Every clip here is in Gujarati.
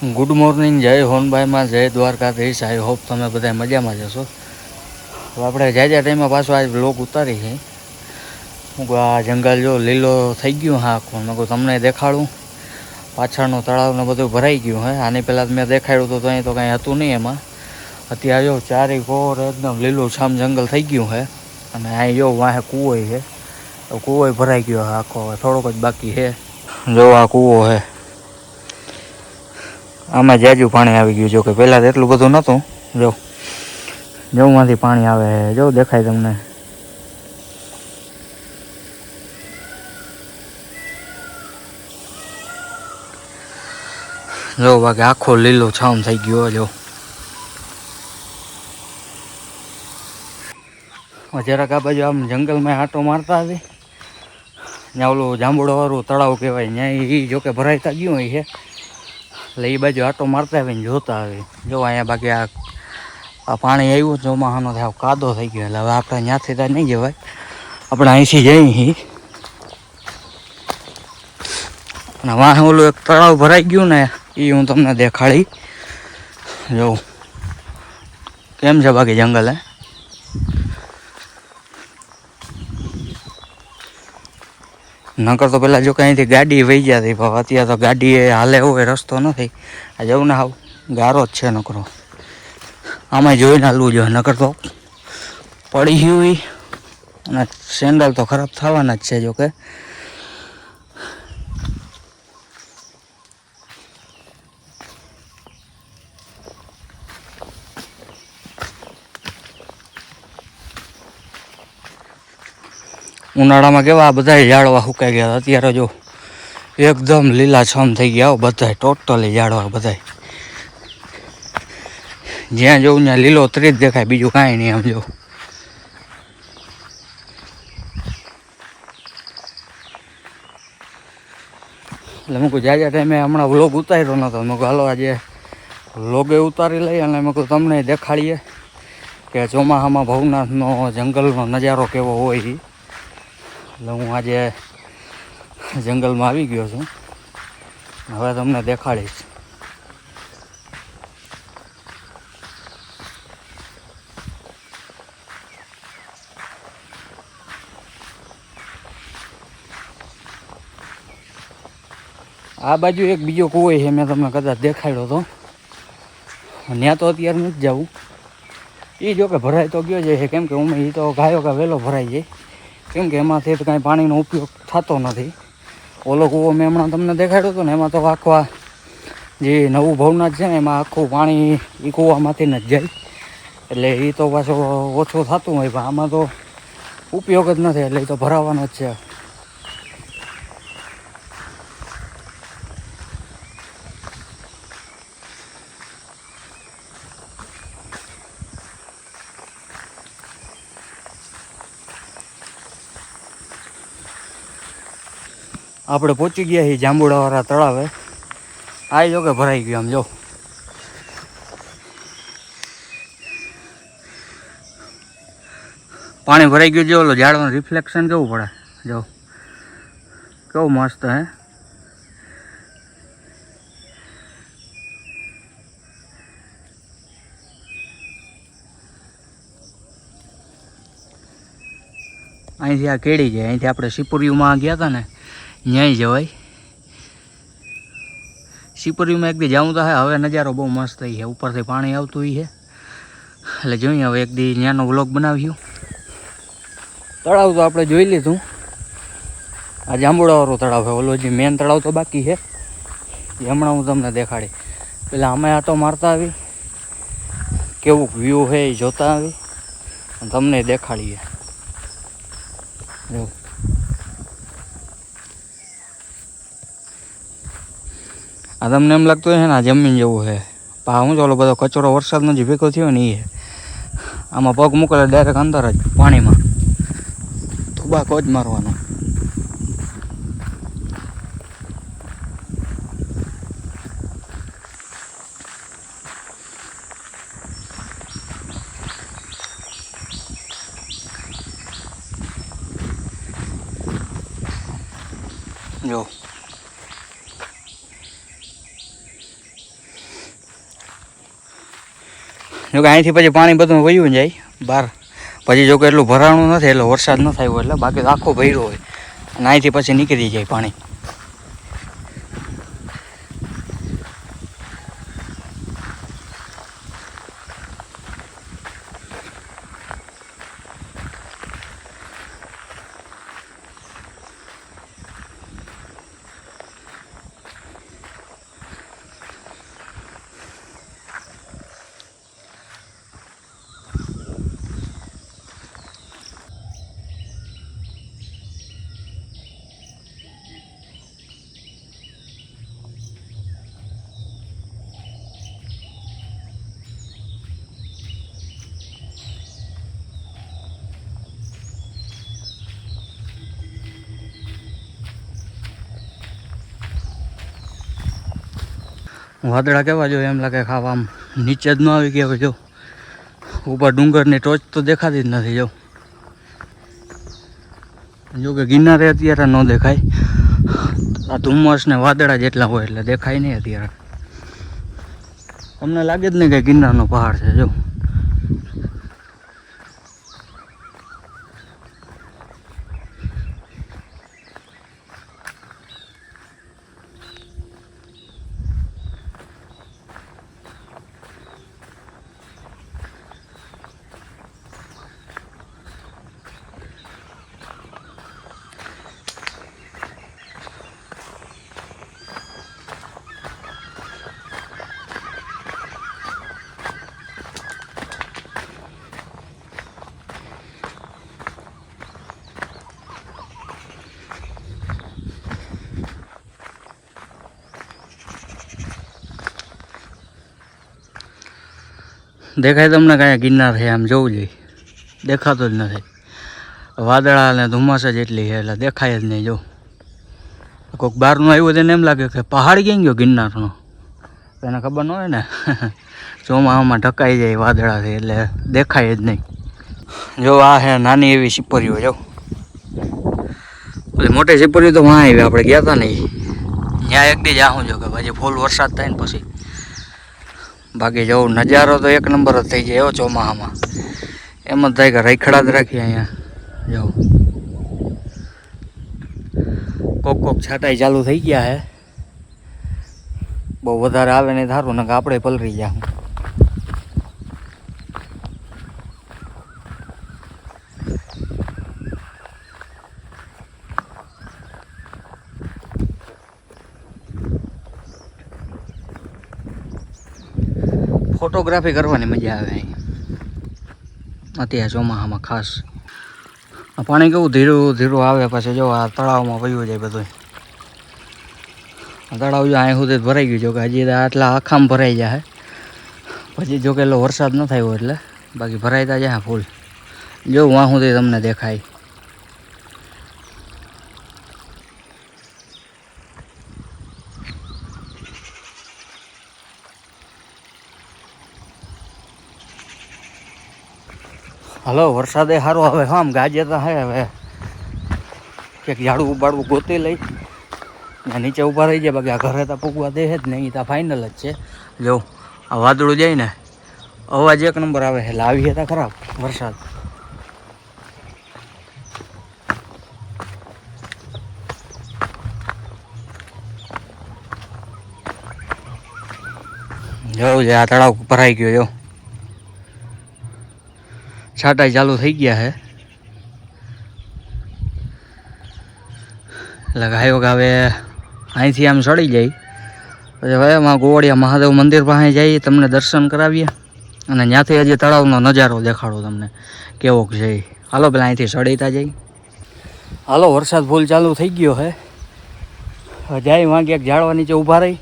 ગુડ મોર્નિંગ જય હોનભાઈમાં, જય દ્વારકાધીશ. આઈ હોપ તમે બધા મજામાં જશો આપણે જ્યાં જ્યાં ટાઈમમાં પાછો આજ બ્લોક ઉતારી છે. હું આ જંગલ જો લીલો થઈ ગયું હા આખું, મેં તમને દેખાડું. પાછળનું તળાવ ને બધું ભરાઈ ગયું હે આની પહેલાં મેં દેખાડ્યું હતું તો અહીં તો કાંઈ હતું નહીં એમાં. અત્યારે જો ચારે કોર એકદમ લીલું છામ જંગલ થઈ ગયું છે. અને અહીં જો વાહે કૂવો છે. તો કૂવો ભરાઈ ગયો આખો થોડોક જ બાકી છે. જો આ કૂવો છે. આમાં જાજુ પાણી આવી ગયું, જો કે પહેલાં તો એટલું બધું નહોતું. જો જવમાંથી પાણી આવે. જો દેખાય તમને. જો, બાકી આખો લીલો છામ થઈ ગયો, જો. જરાક આ બાજુ આમ જંગલમાં આંટો મારતા હતી ત્યાં ઓલું જાંબુડાવાળું તળાવ કહેવાય, ત્યાં એ જોકે ભરાઈતા ગયું હોય છે. એટલે એ બાજુ આટો મારતા આવીને જોતા આવે. જો અહીંયા બાકી આ પાણી આવ્યું ચોમાહાનો થાય, કાદો થઈ ગયો. એટલે હવે આપણે ત્યાંથી ત્યાં નહીં જવાય. આપણે અહીંથી જઈ અને વાહ ઓલું એક તળાવ ભરાઈ ગયું ને એ હું તમને દેખાડી. જોઉં કેમ છે બાકી જંગલ, હે? નકર તો પેલા જો અહીંથી ગાડી વહી જતી ભાવ અત્યારે તો ગાડી હાલે એ રસ્તો નથી. આ જવું ને હાવ ગારો જ છે નકરો. આમાં જોઈને હાલવું જોઈએ, નકર તો પડી ગયું અને સેન્ડલ તો ખરાબ થવાના જ છે જો ઉનાળામાં કેવા આ બધા ઝાડવા સુકાઈ ગયા. અત્યારે જો એકદમ લીલાછમ થઈ ગયા બધા ટોટલી ઝાડવા બધાય. જ્યાં જવું ત્યાં લીલો જ દેખાય, બીજું કાંઈ નહીં આમ જો. એટલે મૂકું જ્યાં ટાઈમે હમણાં વ્લોગ ઉતાર્યો નતો મૂકું હાલો, આજે વ્લોગે ઉતારી લઈએ અને મૂકું તમને દેખાડીએ કે ચોમાસામાં ભવનાથનો જંગલનો નજારો કેવો હોય. એટલે હું આજે જંગલમાં આવી ગયો છું. હવે તમને દેખાડીશ. આ બાજુ એક બીજો કૂવો છે, મેં તમને કદાચ દેખાડ્યો હતો ત્યાં તો અત્યારે નથી જવું. એ જો કે ભરાઈ તો ગયો છે કેમ કે હું એ તો ગાયો કે વહેલો ભરાઈ જાય. કેમ કે એમાંથી તો કાંઈ પાણીનો ઉપયોગ થતો નથી. ઓલો કૂવો મેં હમણાં તમને દેખાડ્યો હતો ને, એમાં તો આખો જે નવું ભવનાથ છે ને, એમાં આખું પાણી એ કૂવામાંથી જ જાય. એટલે એ તો પાછો ઓછું થતું હોય, પણ આમાં તો ઉપયોગ જ નથી, એટલે એ તો ભરાવાનો જ છે. આપણે પહોંચી ગયા છીએ જાંબુડાવાળા તળાવે. આ જો કે ભરાઈ ગયું આમ, જો. પાણી ભરાઈ ગયું, જો, ઓલો ઝાડવાનું રિફ્લેક્શન કેવું પડે? જો. કેવું મસ્ત, હે? અહીંથી આ કેળી જાય અહીંથી આપણે સિપુરિયુમાં ગયા હતા ને ન્યાય જવાય. સિપરીમાં એક દી જાઉં તો હવે નજારો બહુ મસ્ત થઈ છે ઉપરથી પાણી આવતું હોય છે એટલે જોઈએ હવે એક દી ત્યાંનો વ્લોગ બનાવ્યું. તળાવ તો આપણે જોઈ લીધું. આ જાંબુડાવાળું તળાવ છે ઓલો જે મેન તળાવ તો બાકી છે એ હમણાં હું તમને દેખાડી. પેલા અમે આટો મારતા આવી. કેવું વ્યૂ છે એ જોતા આવી. તમને દેખાડીએ. જો. આ તમને એમ લાગતું છે ને, આ જમીન જેવું છે. પા હું ચાલો બધો કચરો વરસાદનો જે ભેગો થયો ને એ આમાં પગ મૂકેલા ડાયરેક્ટ અંદર જ, પાણીમાં. તુબાકો જ મારવાનો જો જોકે અહીંથી પછી પાણી બધું વયું જાય બહાર. પછી જો કે એટલું ભરાણું નથી, એટલે વરસાદ ન થાય એટલે બાકી આખો ભર્યો હોય. અને અહીંથી પછી નીકળી જાય પાણી. વાદળા કેવા જો એમ લાગે ખાવા આમ નીચે જ ન આવી ગયા જો. ઉપર ડુંગરની ટોચ તો દેખાતી જ નથી જો. જો કે ગિરનારે અત્યારે ન દેખાય. આ ધુમ્મસ ને વાદળા જેટલા હોય એટલે દેખાય નહીં અત્યારે. અમને લાગે જ નહીં કે ગિરનારનો પહાડ છે, જો. દેખાય તમને કાંઈ ગિરનાર છે, આમ જોવું જોઈએ. દેખાતો જ નથી. વાદળા અને ધુમ્મસ જ એટલી છે, એટલે દેખાય જ નહીં, જો. કોઈક બહારનું આવ્યું તેને એમ લાગે કે પહાડ ક્યાં ગયો ગિરનારનો? એને ખબર ન હોય ને? ચોમાસામાં ઢકાઈ જાય વાદળાથી એટલે દેખાય જ નહીં. જો આ હે નાની એવી સિપરીઓ, જો. ઓલી મોટી સિપરીઓ તો વાં આવી, આપણે ગયા હતા નહીં. ત્યાં એક દી જાઉં જો કે પછી ફૂલ વરસાદ થાય ને પછી. બાકી જો નજારો તો એક નંબર જ થઈ જાય એવો ચોમાસામાં એમ જ થાય કે રખડા જ રાખીએ અહીંયા. જો. કોક કોક છાંટાઈ ચાલુ થઈ ગયા હે. બહુ વધારે આવે નહીં થારું ને આપણે પલરી જા ફોટોગ્રાફી કરવાની મજા આવે અહીં. અત્યારે ચોમાસામાં ખાસ. પાણી કેવું ધીરું ધીરું આવે પછી જો આ તળાવમાં વયું જાય બધું તળાવ જો અહીં સુધી ભરાઈ ગયું જો કે હજી આટલા આખામાં ભરાઈ જાય પછી જો કે એટલો વરસાદ ન થયો એટલે બાકી ભરાઈ જાય ફૂલ. જો વાં સુધી તમને દેખાય. હલો, વરસાદે સારો હવે આમ ગાજે તો હે હવે. ક્યાંક ઝાડું ઉપાડવું ગોતી લઈ. ને નીચે ઊભા રહી જાય, બાકી આ ઘરે તો પૂગવા દે જ નહીં એ તો ફાઇનલ જ છે. જો, આ વાદળું જાય ને, અવાજ એક નંબર આવે, એટલે આવીએ તો ખરાબ વરસાદ. જોવું છે આ તળાવ ભરાઈ ગયો, જો. છાંટાઈ ચાલુ થઈ ગયા છે એટલે ગાયો હવે અહીંથી આમ ચડી જાય. પછી હવે એમાં ગોવાળિયા મહાદેવ મંદિર પાસે જઈએ, તમને દર્શન કરાવીએ. અને ત્યાંથી હજી તળાવનો નજારો દેખાડો તમને, કેવો છે હાલો પેલા અહીંથી ચડીતા જઈ હાલો, વરસાદ ફૂલ ચાલુ થઈ ગયો હે. જાય વાં ક્યાંક ઝાડવા નીચે ઊભા રહી.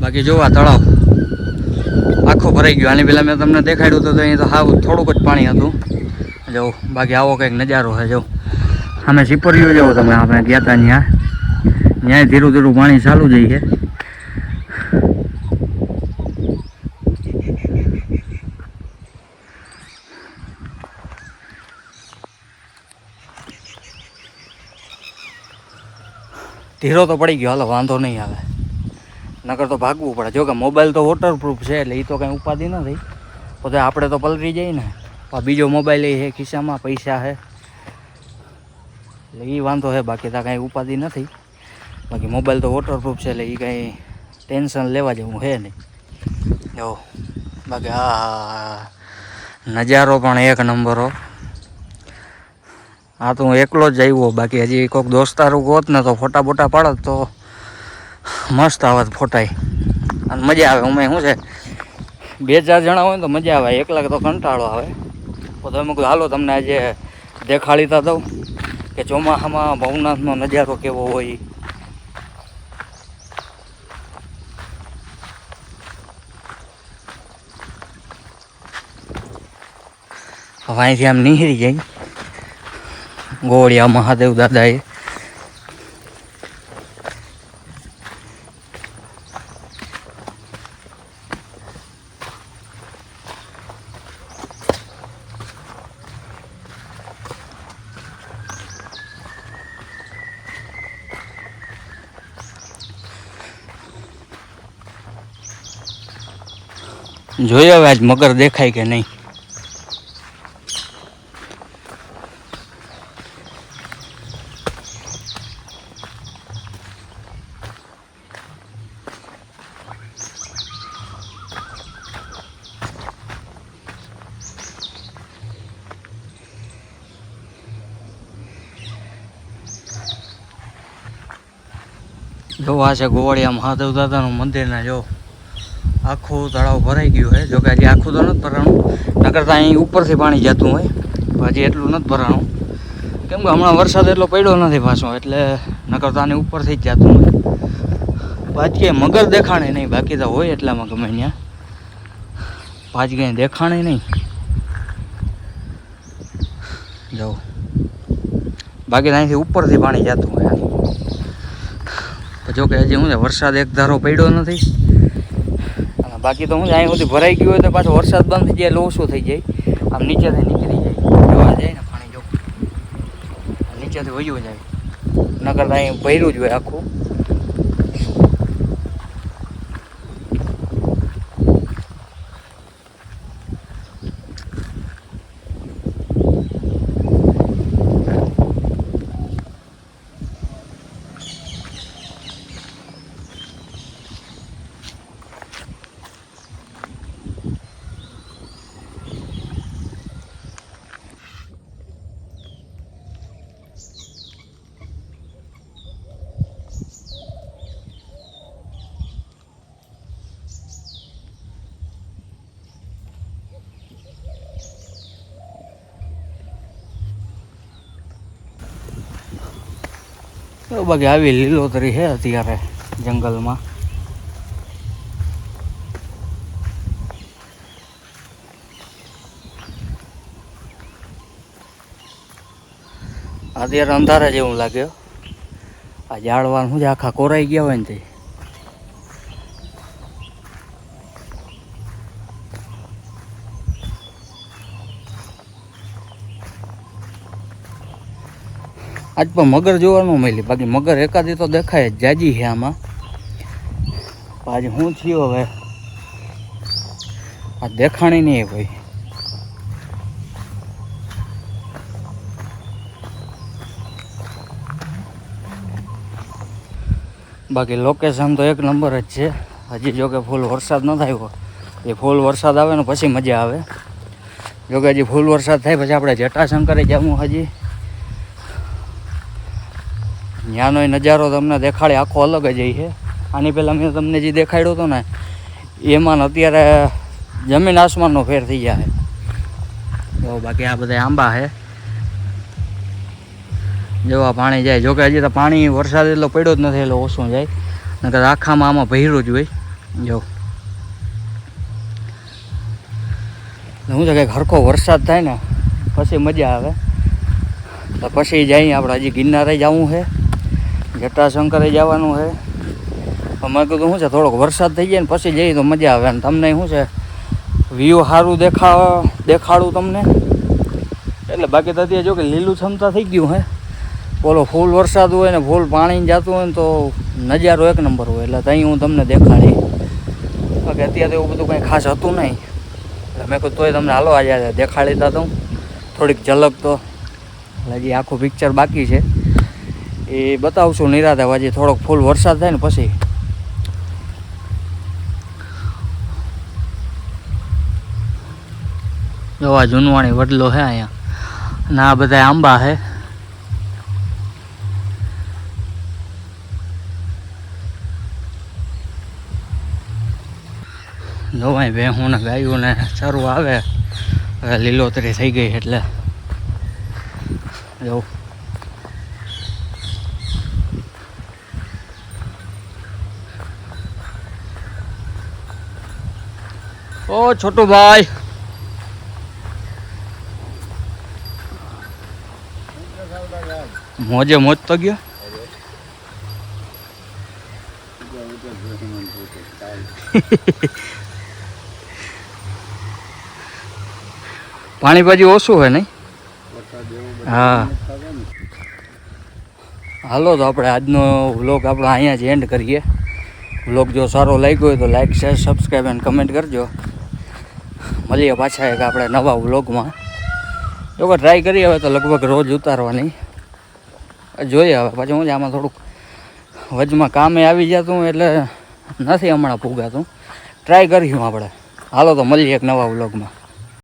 બાકી જોવા તળાવ. આખો ભરાઈ ગયો. આની પહેલાં મેં તમને દેખાડ્યું હતું તો અહીં તો હાવ થોડુંક જ પાણી હતું. જો, બાકી આવો કંઈક નજારો છે જો. અમે સિપરીઓ જવો તમે, આપણે ગયા હતા ત્યાં ત્યાં ધીરું ધીરું પાણી ચાલુ છે. ધીરો તો પડી ગયો, હાલો, વાંધો નહીં આવે. નકર તો ભાગવું પડે. જો કે મોબાઈલ તો વોટરપ્રૂફ છે, એટલે એ તો કંઈ ઉપાધિ નથી. પોતે આપણે તો પલટી જઈએ ને બીજો મોબાઈલ એ છે ખિસ્સામાં, પૈસા છે. એટલે એ વાંધો છે, બાકી તો કાંઈ ઉપાધિ નથી. બાકી મોબાઈલ તો વોટરપ્રૂફ છે, એટલે એ કાંઈ ટેન્શન લેવા જેવું છે નહીં. જો, બાકી આ નજારો પણ એક નંબરો. આ તો હું એકલો જ આવ્યો, બાકી હજી કોઈક દોસ્તારું ગોત ને તો ફોટા બોટા પાડત તો મસ્ત આવત ફોટાય. અને મજા આવે. અમે શું છે, બે ચાર જણા હોય તો મજા આવે. એકલા તો કંટાળો આવે. તો તમે કહું હાલો તમને આજે દેખાડીતા દઉં કે ચોમાસામાં ભવનાથનો નજારો કેવો હોય. હવે અહીંથી આમ નીહરી જાય. ગોળિયા મહાદેવ દાદાએ જોઈએ હવે આજ મગર દેખાય કે નહીં? જોવા છે ગોવાળિયા મહાદેવ દાદાનું મંદિર ના જો. આખું તળાવ ભરાઈ ગયું છે. જોકે હજી આખું તો નથી ભરાણું. નકર તો અહીં ઉપરથી પાણી જતું હોય. હજી એટલું નથી ભરાણું. કેમ કે હમણાં વરસાદ એટલો પડ્યો નથી પાછો, એટલે નકર તો આની ઉપરથી જ જતું હોય. બાકી મગર દેખાણે નહીં, બાકી તો હોય એટલામાં ગમે ત્યાં. પાછી કંઈ દેખાણે નહીં. જાઉં બાકી અહીંથી ઉપરથી પાણી જતું હોય જોકે હજી હું વરસાદ એક ધારો પડ્યો નથી. બાકી તો હું અહીં સુધી ભરાઈ ગયું હોય તો પાછો વરસાદ બંધ થઈ જાય એટલે થઈ જાય. આમ નીચેથી નીકળી જાય. જોવા જાય ને પાણી જો. નીચેથી વયું જાય. નગર અહીં ભર્યું જ હોય આખું. બાકી આવી લીલોતરી છે અત્યારે જંગલમાં. અત્યારે અંધારા જેવું લાગ્યો આ જાળવાનું છે આખા કોરાઈ ગયા હોય ને તે. આજ પણ મગર જોવાનું મળી બાકી મગર એકાદી તો દેખાય જ, જાજી છે આમાં. આજે હું થયો હવે? આ દેખાણી નહીં ભાઈ બાકી લોકેશન તો એક નંબર જ છે. હજી જોકે ફૂલ વરસાદ ન થાય એ ફૂલ વરસાદ આવે ને પછી મજા આવે. જોકે હજી ફૂલ વરસાદ થાય, પછી આપણે જટાશંકરે જવું હજી. ત્યાંનો નજારો તમને દેખાડે આખો અલગ જ છે. આની પહેલાં મેં તમને જે દેખાડ્યો હતો ને, એમાં અત્યારે જમીન આસમાનનો ફેર થઈ જાય જો બાકી આ બધા આંબા છે. જોવા પાણી જાય, જોકે હજી તો પાણી વરસાદ એટલો પડ્યો જ નથી, એટલે ઓછું જાય. નકર આખામાં આમાં ભર્યું જ હોય. જો. શું છે કે હરખો વરસાદ થાય ને, પછી મજા આવે. તો પછી જઈએ આપણે, હજી ગિરનારે જવું છે. જટાશંકરે જવાનું છે. મેં કીધું શું છે, થોડોક વરસાદ થઈ જાય ને પછી જઈએ તો મજા આવે. અને તમને શું છે વ્યૂ સારું દેખા દેખાડું તમને. એટલે બાકી તો અત્યારે જો કે લીલું છમતા થઈ ગયું હે બોલો ફૂલ વરસાદ હોય ને, ફૂલ પાણી જતું હોય ને તો નજારો એક નંબર હોય. એટલે ત્યાં હું તમને દેખાડી. બાકી અત્યારે એવું બધું કંઈ ખાસ હતું નહીં. એટલે મેં કહ્યું તોય તમને હાલો, આજે દેખાડી તા તો થોડીક ઝલક તો. હજી આખું પિક્ચર બાકી છે. એ બતાવશું નિરાધા હજી થોડોક ફૂલ વરસાદ થાય ને પછી. જોવા જૂનવાણી વડલો છે અહીંયા. ના બધા આંબા હે. જોવાય ભેહું ને ગાયું ને સારું આવે. લીલોતરી થઈ ગઈ એટલે. જવું ઓ, છોટું ભાઈ. મોજે મોજ તો ગયો. પાણી બાજુ ઓછું હોય નહીં? હા. હાલો તો આપણે આજનો વ્લોગ આપણે અહીંયા જ એન્ડ કરીએ. વ્લોગ જો સારો લાગ્યો હોય તો like share subscribe and comment કરજો. મળીએ પાછા એક આપણે નવા વ્લોગમાં. જો ટ્રાય કરીએ હવે તો લગભગ રોજ ઉતારવાની. જોઈએ હવે પછી હું આમાં થોડુંક વચમાં કામે આવી જતું એટલે નથી હમણાં પૂગાતું ટ્રાય કરીશું આપણે. હાલો તો મળીએ એક નવા વ્લોગમાં.